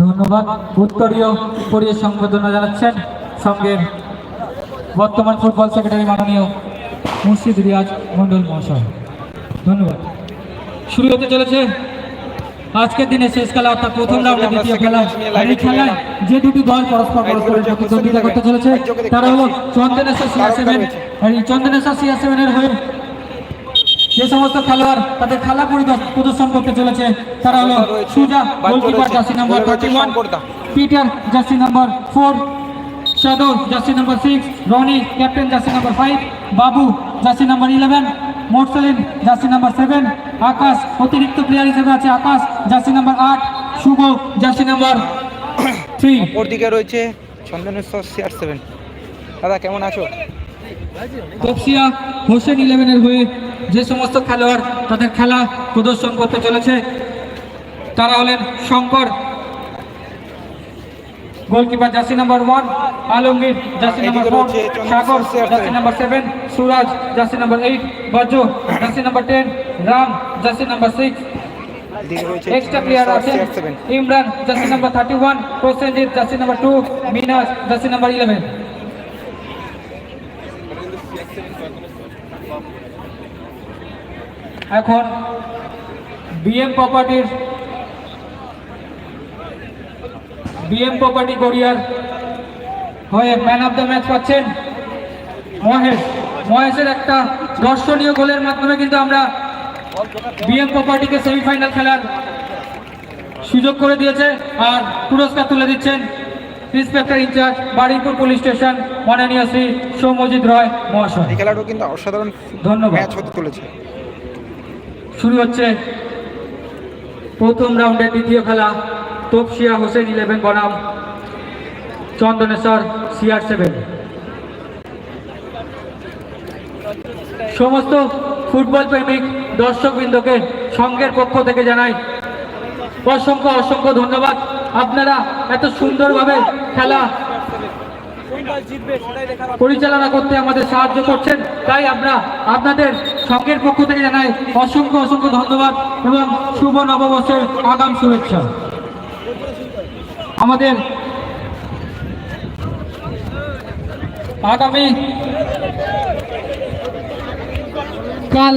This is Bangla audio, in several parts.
ধন্যবাদ। উত্তরীয় পরিয়ে সংবর্ধনা জানাচ্ছেন সঙ্গে বর্তমান ফুটবল সেক্রেটারি মাননীয় মুর্শিদ রিয়াজ মন্ডল মহাশয়। ধন্যবাদ। শুরু হতে চলেছে আজকের দিনে শেষ খেলা অর্থাৎ প্রথম রাউন্ডের দ্বিতীয় খেলা। এই খেলায় যে দুটি দল পরস্পর পরস্পরের প্রতিদ্বন্দ্বিতা করতে চলেছে তারা হলো Chandaneswar CR seven Chandaneswar CR সেভেনের হয়ে যে সমস্ত খেলোয়াড় তাদের খেলা পরিদর্শ- প্রদর্শন করতে চলেছে তারা হলো Suja goalkeeper jersey number thirty one Peter jersey number four Shadar jersey number six Roni captain jersey number five Babu jersey number eleven Morsalin jersey number seven Akash অতিরিক্ত প্লেয়ার হিসেবে আছে আকাশ জার্সি নাম্বার আট শুভ জার্সি নাম্বার থ্রি ওর দিকে রয়েছে চন্দনেশ্বর সিআর সেভেন দাদা কেমন আছো? তপসিয়া হোসেন ইলেভেনের হয়ে যে সমস্ত খেলোয়াড় তাদের খেলা প্রদর্শন করতে চলেছে তারা হলেন Shankar goalkeeper jersey number one Alamgir jersey number four Sagar jersey number seven Suraj jersey number eight Bajra jersey number ten Ram jersey number six. Extra player আছেন seven Imran jersey number thirty one Prosenjit jersey number two Minaj jersey number eleven এখন বিএম প্রপার্টির বিএম প্রপার্টি গড়িয়ার হয়ে ম্যান অফ দ্য ম্যাচ পাচ্ছেন মহেশ। মহেশের একটা দর্শনীয় গোলের মাধ্যমে কিন্তু আমরা বিএম প্রপার্টিকে সেমিফাইনাল খেলার সুযোগ করে দিয়েছে আর পুরস্কার তুলে দিচ্ছেন inspector in-charge Baruipur police station মাননীয় শ্রী সৌমজিৎ রয় মহাশয়। খেলাটাও কিন্তু অসাধারণ ধন্যবাদ। হতে চলেছে। শুরু হচ্ছে প্রথম রাউন্ডের দ্বিতীয় খেলা। তপসিয়া হোসেন ইলেভেন বনাম, চন্দনেশ্বর সিআর সেভেন সমস্ত ফুটবল প্রেমিক দর্শকবৃন্দকে সংঘের পক্ষ থেকে জানাই অসংখ্য অসংখ্য ধন্যবাদ। আপনারা এত সুন্দরভাবে খেলা পরিচালনা করতে আমাদের সাহায্য করছেন। তাই আমরা আপনাদের সঙ্গের পক্ষ থেকে জানাই অসংখ্য অসংখ্য ধন্যবাদ এবং শুভ নববর্ষের আগাম শুভেচ্ছা। আমাদের আগামী কাল,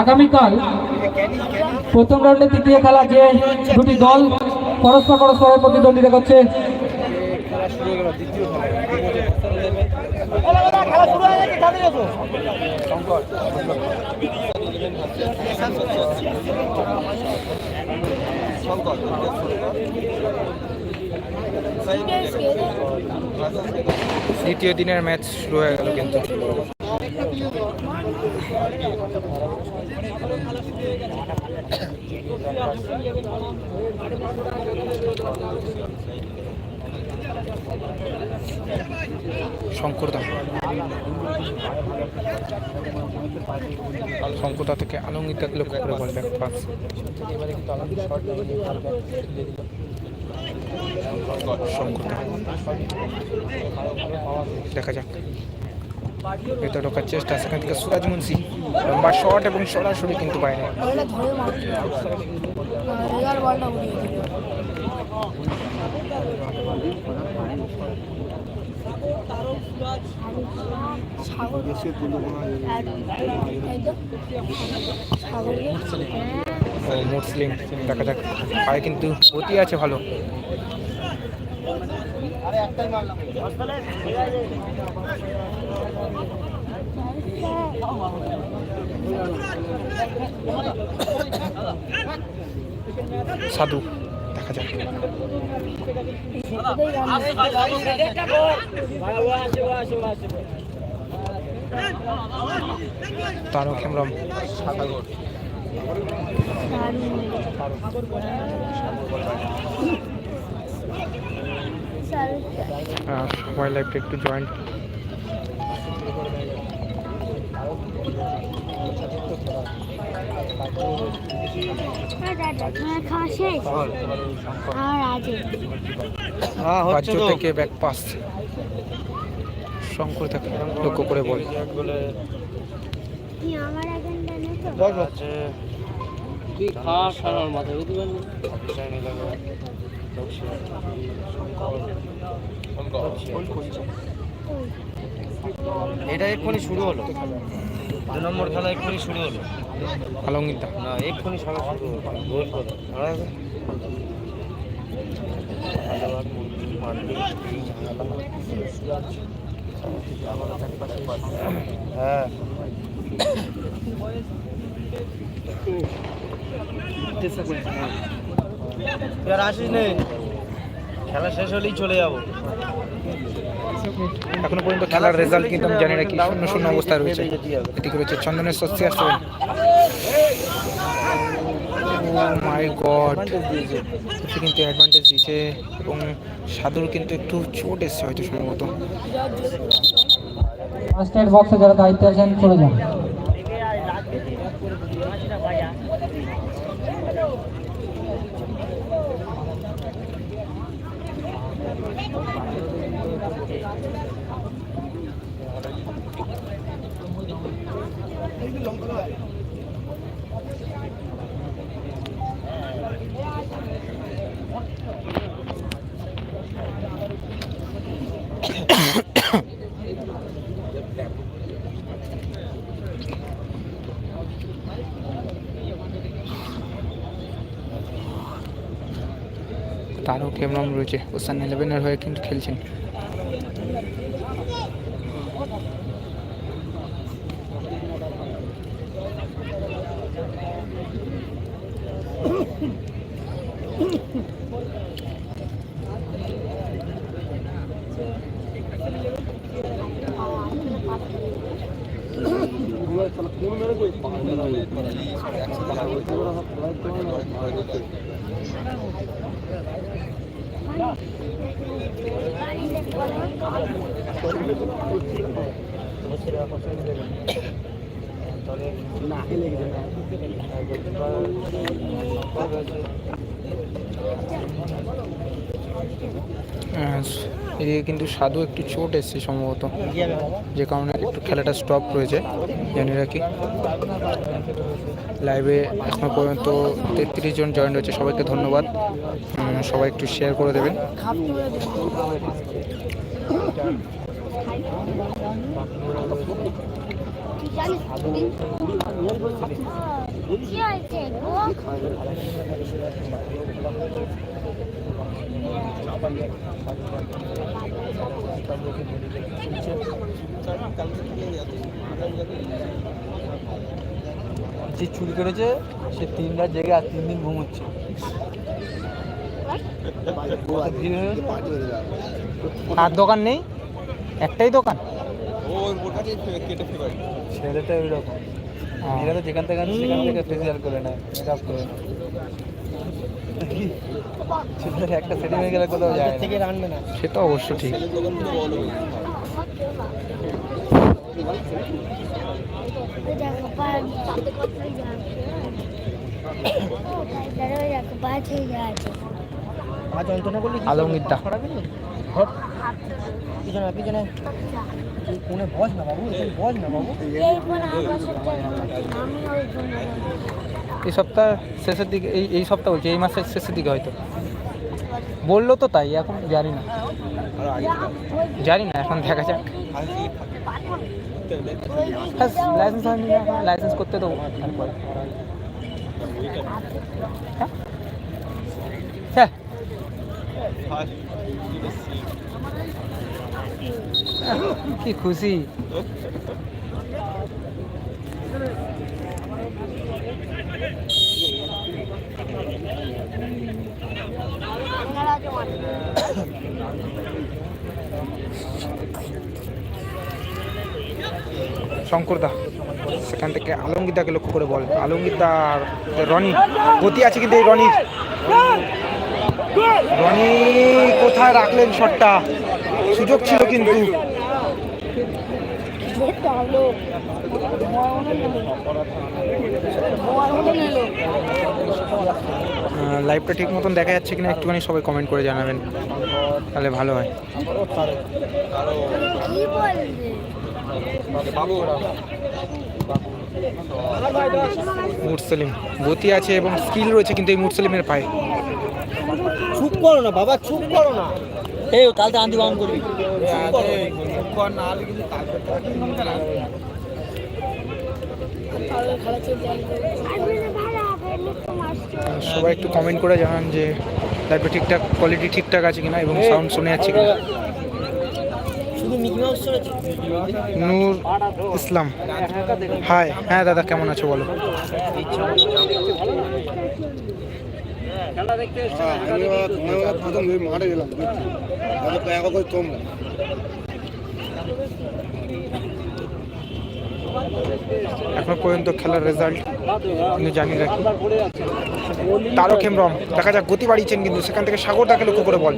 আগামীকাল প্রথম রাউন্ডে তৃতীয় খেলা যে দুটি দল পরস্পর পরস্পরের প্রতিদ্বন্দ্বিতা করছে। দ্বিতীয় দিনের ম্যাচ শুরু হয়ে গেল কিন্তু। শঙ্করদা। শঙ্করদা থেকে আলঙ্গিতা লক্ষ্য করে বল দেখা যাক। ভেতরে ঢোকার চেষ্টা সেখান থেকে সুরাজ মুন্সি। লম্বা শট এবং সরাসরি কিন্তু বাইরে। মুসলিম দেখা যাক পায়ে কিন্তু গতি আছে ভালো। সাধু দেখা যাক। তারক হেমরম ওয়াইল্ড লাইফটা একটু জয়েন্ট রাজ্য থেকে ব্যাক পাস শঙ্কর থেকে লক্ষ্য করে বল। তুই খাস আর মাথায়? বুঝতে পারলি এটা এক্ষুনি শুরু হলো। দু নম্বর খেলা এক্ষুনি শুরু হলো। আলমগীরদা না এক্ষুনি সবাই শুরু হলো। গোল করে আর হ্যাঁ তুই আর আসিস নে। খেলা শেষ হলেই চলে যাব। এখনও পর্যন্ত খেলার রেজাল্ট কিন্তু আমি জানি না কি শূন্য শূন্য অবস্থায় রয়েছে। এদিকে রয়েছে চন্দনের স্বস্তি আসতে মাই গড সে কিন্তু অ্যাডভান্টেজ দিয়েছে এবং সাধুর কিন্তু একটু চোট এসছে হয়তো সম্ভবত। ফার্স্ট এড বক্সে যারা দায়িত্বে আছেন চলে যান। তারও কেমন রয়েছে? ওসান ইলেভেনের হয়ে কিন্তু খেলছেন। এদিকে কিন্তু সাধু একটু চোট এসছে সম্ভবত। যে কারণে একটু খেলাটা স্টপ রয়েছে, জানি রাখি লাইভে এখনও পর্যন্ত তেত্রিশ জন জয়েন রয়েছে, সবাইকে ধন্যবাদ। সবাই একটু শেয়ার করে দেবেন। কি যে চুরি করেছে সে তিন রাত জেগে আর তিন দিন ঘুমোচ্ছে? আর দোকান নেই? একটাই দোকান? ছেলেটা ওই রকম মেয়েরা তো যেখান থেকে সেখান থেকে ফেসিয়াল করে নেয় মেকআপ করে নেয়। একটা সেটিং হয়ে গেলে কোথাও যায় থেকে রানবে না। সে তো অবশ্য ঠিক। আজ যন্ত্রণা পিছনে পিছনে কোনে বস না বাবু বস না বাবু। এই সপ্তাহ শেষের দিকে, এই এই সপ্তাহ বলছি, এই মাসের শেষের দিকে হয়তো। বলল তো তাই, এখন জানি না। জানি না, এখন দেখা যাক। লাইসেন্স হয়নি লাইসেন্স করতে দেবো, তারপরে। হ্যাঁ কি খুশি। শঙ্করদা সেখান থেকে আলমগীরদাকে লক্ষ্য করে বল। আলমগীরদা রনি, গতি আছে কিন্তু এই রনির। রনি কোথায় রাখলেন শটটা? সুযোগ ছিল কিন্তু। লাইভটা ঠিক মতন দেখা যাচ্ছে কিনা একটুখানি সবাই কমেন্ট করে জানাবেন। তাহলে ভালো হয়। মুরসলিম গতি আছে এবং স্কিল রয়েছে কিন্তু এই মুরসলিমের পায়ে। চুপ করো না বাবা চুপ করো না। এই কালকে আন্দি বাউন করবি। সবাই একটু কমেন্ট করে জানান যে লাইভে ঠিকঠাক কোয়ালিটি ঠিকঠাক আছে কিনা এবং সাউন্ড শুনে যাচ্ছে কিনা। নূর ইসলাম। হাই হ্যাঁ দাদা কেমন আছো বলো? মাঠে গেলাম এখনও পর্যন্ত খেলার রেজাল্ট কিন্তু জানি রাখি তারক হেমরম দেখা যাক, গতি বাড়িয়েছেন কিন্তু, সেখান থেকে সাগর তাকে লক্ষ্য করে বল।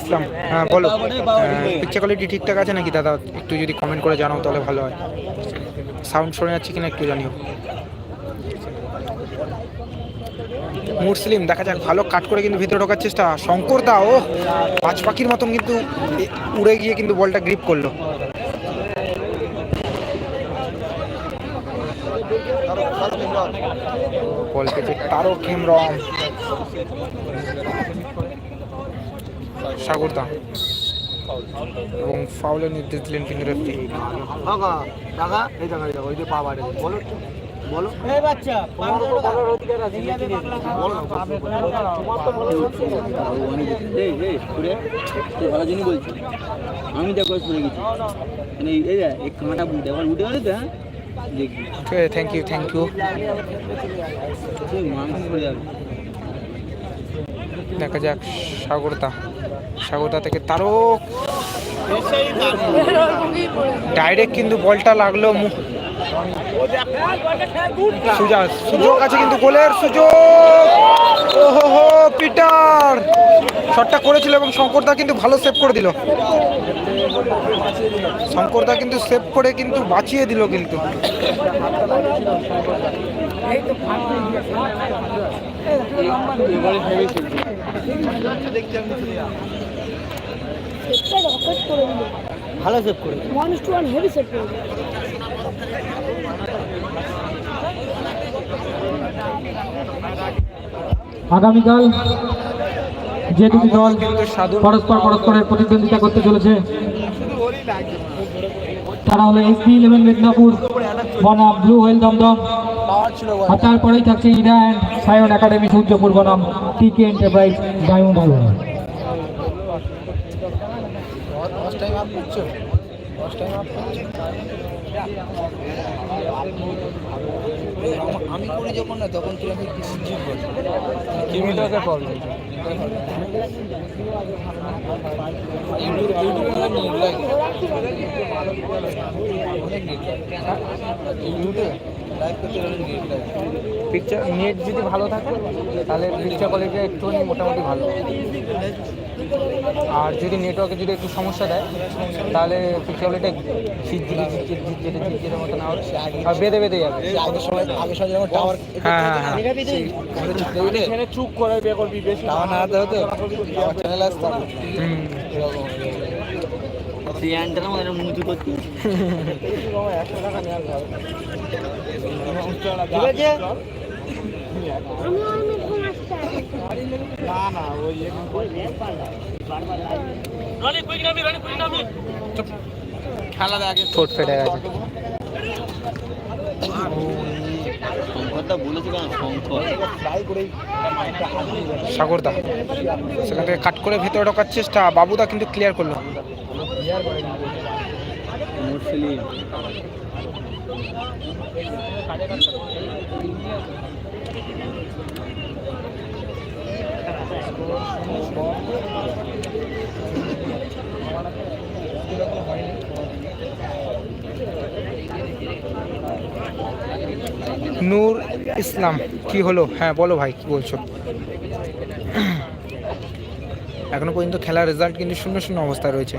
ইসলাম হ্যাঁ বলো। কোয়ালিটি ঠিকঠাক আছে নাকি দাদা? একটু যদি কমেন্ট করে জানাও, তাহলে ভালো হয়। সাউন্ড শোনা যাচ্ছে কিনা একটু জানিও। মুসলিম দেখা যাক, ভালো কাট করে কিন্তু ভিতরে ঢোকার চেষ্টা। শঙ্কর দা ও পাঁচ পাখির মতন কিন্তু উড়ে গিয়ে কিন্তু বলটা গ্রিপ করল। বল পেয়েছে তারক হেমরম সাগরদা এবং ফাউলের নির্দেশ দিলেন কিন্তু বলো। এই বাচ্চা তোমার তো বলার অধিকার আছে এই এই ঘুরে তুই ভালো জিনিস বলছিস আমি দেখো শুনে গেছি। মানে এই এই কাঁটা উঠে আবার উঠে গেলে তো হ্যাঁ? থ্যাংক ইউ থ্যাংক ইউ দেখা যাক সাগরদা। সাগরদা থেকে তারক। ডাইরেক্ট কিন্তু বলটা লাগল মু- সুজা সুযোগ আছে কিন্তু গোলের সুযোগ। ওহো হো পিটার। শটটা করেছিল এবং শঙ্করদা কিন্তু ভালো সেভ করে দিল। শঙ্করদা কিন্তু সেভ করে কিন্তু বাঁচিয়ে দিল কিন্তু। ভালো সেভ করে one two one heavy set করে আগামীকাল যে দুটি দল পরস্পর পরস্পরের প্রতিদ্বন্দ্বিতা করতে চলেছে, তারা হলো এসপি ইলেভেন মেদিনীপুর, বনাম ব্লু হোয়েল দমদম, আর তারপরেই থাকছে ইরা অ্যান্ড সায়ন একাডেমি সূর্যপুর বনাম, টিকে এন্টারপ্রাইজ ডায়মন্ড হারবার। আমি করি যখন না তখন তুই আমি প্রবলেম করতে গেলে নেট লাগে। পিকচার নেট যদি ভালো থাকে তাহলে পিকচার কোয়ালিটি একটুখানি মোটামুটি ভালো। আর যদি নেটওয়ার্কে যদি একটু সমস্যা দেয় তাহলে পিকচার কোয়ালিটি ঝিরঝিরি ঝিরঝিরি ঝিরঝিরি ঝিরঝিরের মতন আর আর বেঁধে বেঁধে যাবে। সে আগে সময় আগে সময় যেমন টাওয়ার হ্যাঁ হ্যাঁ হ্যাঁ। আমাদের চুপ করে টাওয়ার না। হতো টাওয়ার চ্যানেল আসতো খেলা দেখে ঠোঁট ফেটে সাগরদা, সেখান থেকে কাট করে ভেতরে ঢোকার চেষ্টা, বাবুদা কিন্তু ক্লিয়ার করল। মুসলিম নূর ইসলাম, কি হলো? হ্যাঁ বলো ভাই, কি বলছো? এখনও পর্যন্ত খেলার রেজাল্ট কিন্তু শূন্য শূন্য অবস্থায় রয়েছে।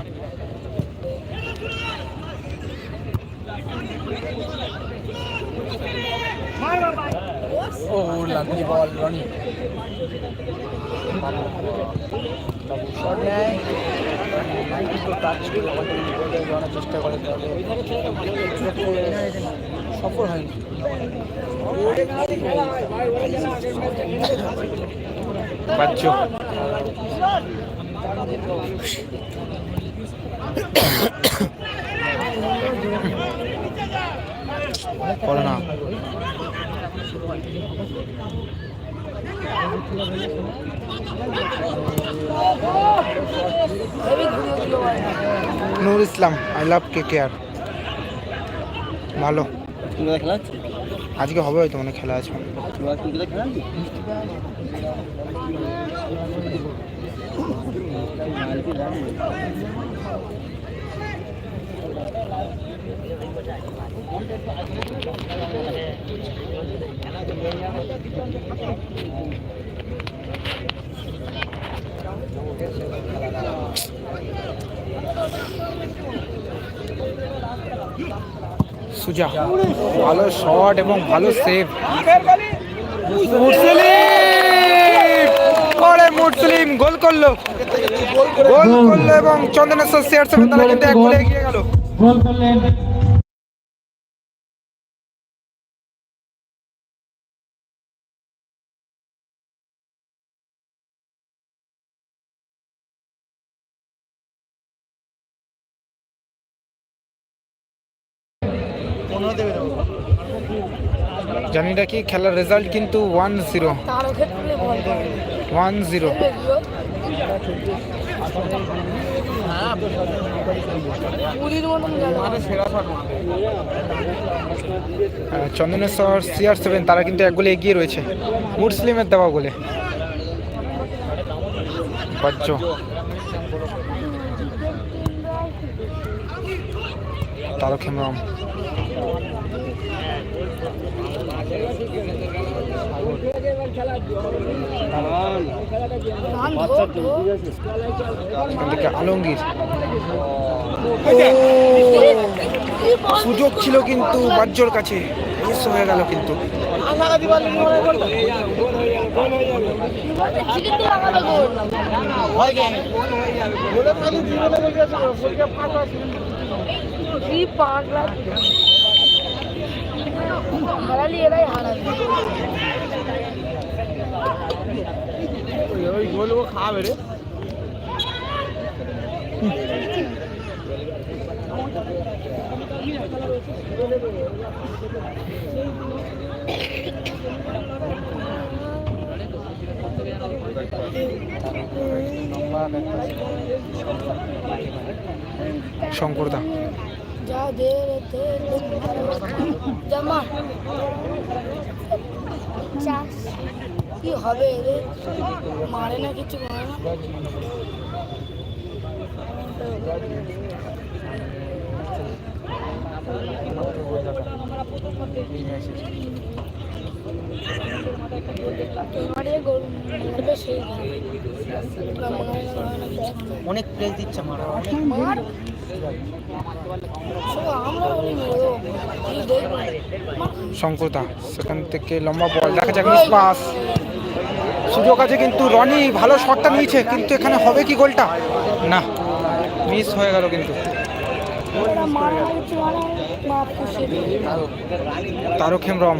ও বল, রনি। নেয় কিন্তু চেষ্টা করে সফল হয়নি বাচ্চ বলো না হেভি ঘুরিয়ে দিল ভাই নূর ইসলাম আই লাভ কে কেয়ার ভালো আজকে হবে হয়তো মনে খেলা আছে। খেলা? সুজা, ভালো শট এবং ভালো সেভ মুসলিম গোল করল। গোল করল এবং চন্দনেশ্বর শেয়ার তারা কিন্তু এক গোলে এগিয়ে গেল। গোল করলেন। না কি খেলার রেজাল্ট কিন্তু one zero one zero Chandaneswar CR seven তারা কিন্তু এক গোলে এগিয়ে রয়েছে। মুসলিমের দেওয়া গোলে। তারক হেমরম ধান ধো ধো এখান থেকে আলমগীর সুযোগ ছিল কিন্তু বাজ্যর কাছে মিস হয়ে গেল কিন্তু চিকেন তো লাগানো গোল কি পাগলা হারালি এরাই হারালি শঙ্করদা যাদের জামা চাষ। কি হবে এদের? মারে না কিছু করে না। অনেক প্লেস দিচ্ছে আমার মার। শঙ্করদা সেখান থেকে লম্বা বল। দেখা যাক মিস পাস সুযোগ আছে কিন্তু রনি ভালো শটটা নিয়েছে কিন্তু এখানে হবে কি গোলটা? না মিস হয়ে গেল কিন্তু। তারক হেমরম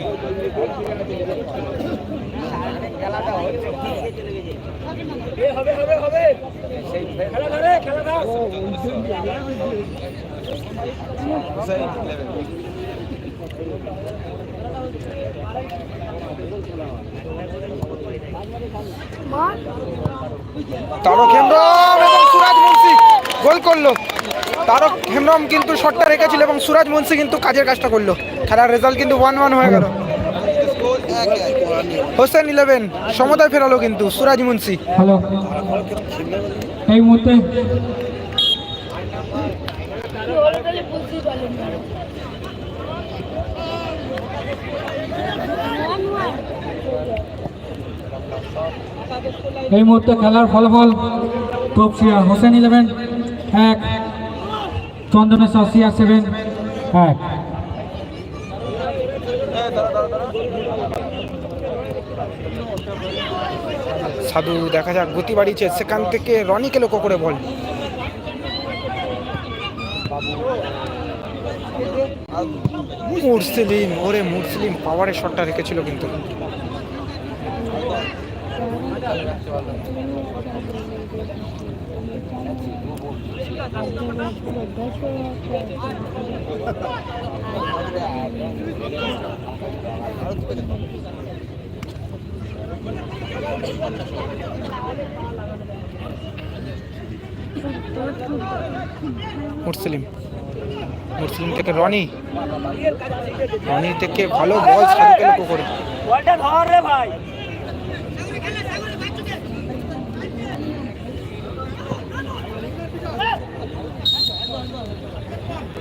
মার তারক হেমরম এবং সুরাজ মুন্সি গোল করল। তারক হেমরম কিন্তু শটটা রেখেছিল এবং সুরাজ মুন্সি কিন্তু কাজের কাজটা করল। খেলার রেজাল্ট কিন্তু ওয়ান ওয়ান হয়ে গেল। হোসেন ইলেভেন সমতায় ফেরালো কিন্তু সুরাজ মুন্সি। এই মুহূর্তে তাহলে বুঝতেই পারলাম না এই মুহূর্তে খেলার ফলাফল তপসিয়া হোসেন ইলেভেন, এক। চন্দনেশ্বর সিআর সেভেন এক। সাধু, দেখা যাক, গতি বাড়িয়েছে। সেখান থেকে রনিকে লক্ষ্য করে বল। মুরসিলিম ওরে মুরসিলিম পাওয়ারের শটটা রেখেছিল কিন্তু। মুরসিলিম। মুরসিলিম থেকে রনি। রনি থেকে ভালো বল লক্ষ্য করে ভাই।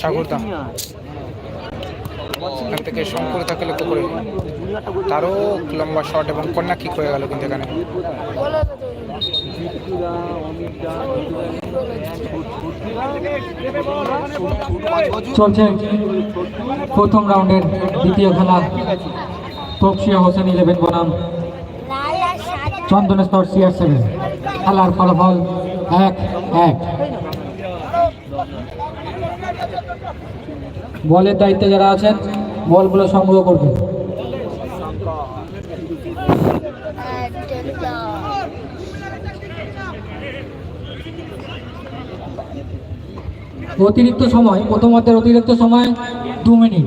সাগরদা। এখান থেকে শঙ্কর তাকে লক্ষ্য করে। তারও লম্বা শট এবং কন্যা কিক হয়ে গেল কিন্তু এখানে। চলছে প্রথম রাউন্ডের দ্বিতীয় খেলা। তপসিয়া হোসেন ইলেভেন বনাম। চন্দনেশ্বর সিআর সেভেন খেলার ফলাফল এক এক। বলের দায়িত্বে যারা আছেন, বলগুলো সংগ্রহ করবেন অতিরিক্ত সময় প্রথমার্ধের অতিরিক্ত সময় দু মিনিট।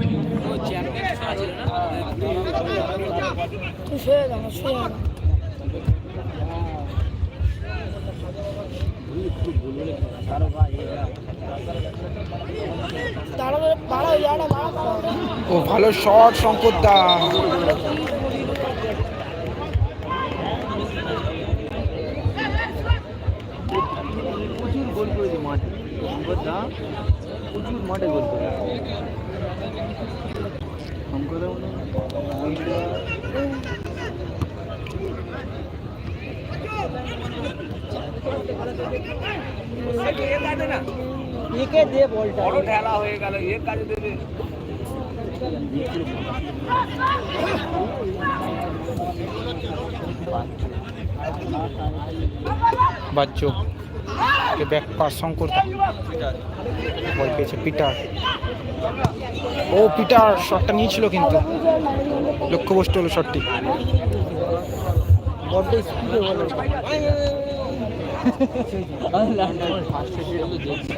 ও ভালো শট শঙ্কর দা। প্রচুর গোল করেছে মাঠে। শঙ্করদা প্রচুর মাঠে গোল করে শঙ্করদা মনে হয় অমিতদা একে দে বলটা। বাচ্চু কে ব্যাক পাস শঙ্কর বল পেয়েছে পিটার। ও পিটার শটটা নিয়েছিল কিন্তু। লক্ষ্যবস্তু হলো শটটি বড্ড স্পিডে বলে।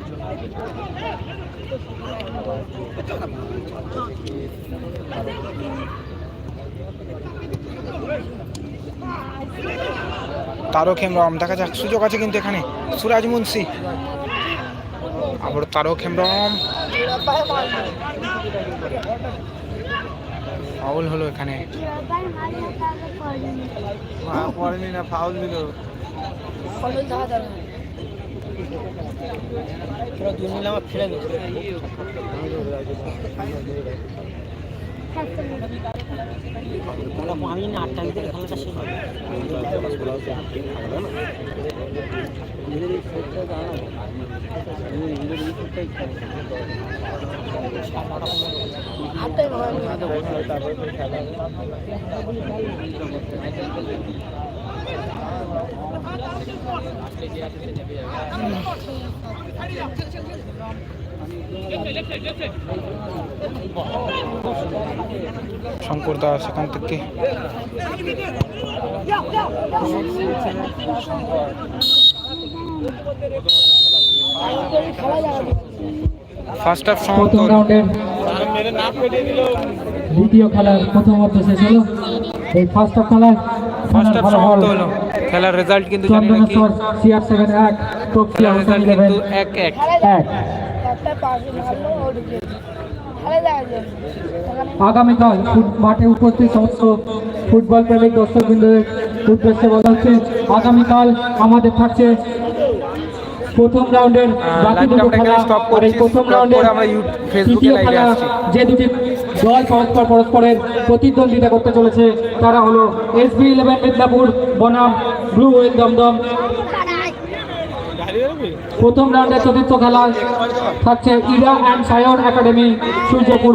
নেও তারক হেমরম দেখা যাক সুযোগ আছে কিন্তু এখানে। সুরাজ মুন্সি। আবার তারক হেমরম ফাউল হলো এখানে। ফাউল দিল। তোরা দুই মিলে আমার ফিরে গেছে আমি না আটটা ভিতরে খেলাটা শেষ হবে এদের এই সেটটা তো আলাদা এদের এই সেটটাই খেলে হাতে ভয় শঙ্কর দাস সেখান থেকে। ফার্স্ট হাফ সমাপ্ত দ্বিতীয় খেলার প্রথম অর্ধ শেষ হলো। এই ফার্স্ট হাফ খেলায় ফার্স্ট হাফ সমাপ্ত হলো। খেলার রেজাল্ট কিন্তু জানি না কি। খেলার রেজাল্ট কিন্তু এক এক। আগামীকাল ফুট- মাঠে উপস্থিত সমস্ত ফুটবল প্রেমিক দর্শকবৃন্দের উদ্দেশ্যে বলা হচ্ছে আগামীকাল আমাদের থাকছে প্রথম রাউন্ডের বাকি দুটো খেলা। আর এই প্রথম রাউন্ডের আমরা ফেসবুকে তৃতীয় খেলা আসছি। যে দুটি দল পরস্পর পরস্পরের প্রতিদ্বন্দ্বিতা করতে চলেছে তারা হলো এসবি ইলেভেন মিদনাপুর বনাম ব্লু ওয়েল দমদম। প্রথম রাউন্ডের চতুর্থ খেলা থাকছে ইরা অ্যান্ড সায়ন একাডেমি সূর্যপুর